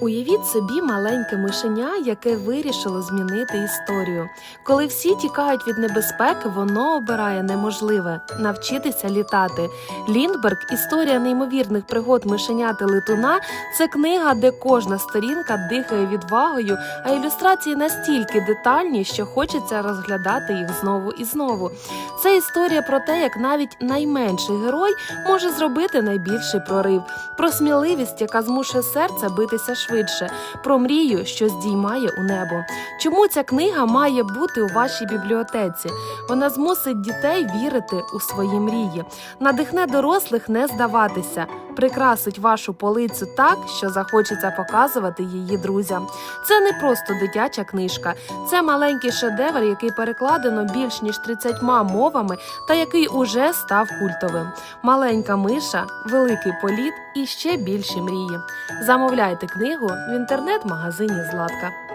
Уявіть собі маленьке мишеня, яке вирішило змінити історію. Коли всі тікають від небезпеки, воно обирає неможливе навчитися літати. Ліндберг історія неймовірних пригод мишеняти летуна це книга, де кожна сторінка дихає відвагою, а ілюстрації настільки детальні, що хочеться розглядати їх знову і знову. Це історія про те, як навіть найменший герой може зробити найбільший прорив, про сміливість, яка змушує серце битися швидше, про мрію, що здіймає у небо. Чому ця книга має бути у вашій бібліотеці? Вона змусить дітей вірити у свої мрії, надихне дорослих не здаватися, прикрасить вашу полицю так, що захочеться показувати її друзям. Це не просто дитяча книжка, це маленький шедевр, який перекладено більш ніж 30 мовами та який уже став культовим. Маленька миша, великий політ і ще більші мрії. Замовляйте книгу в інтернет-магазині Златка.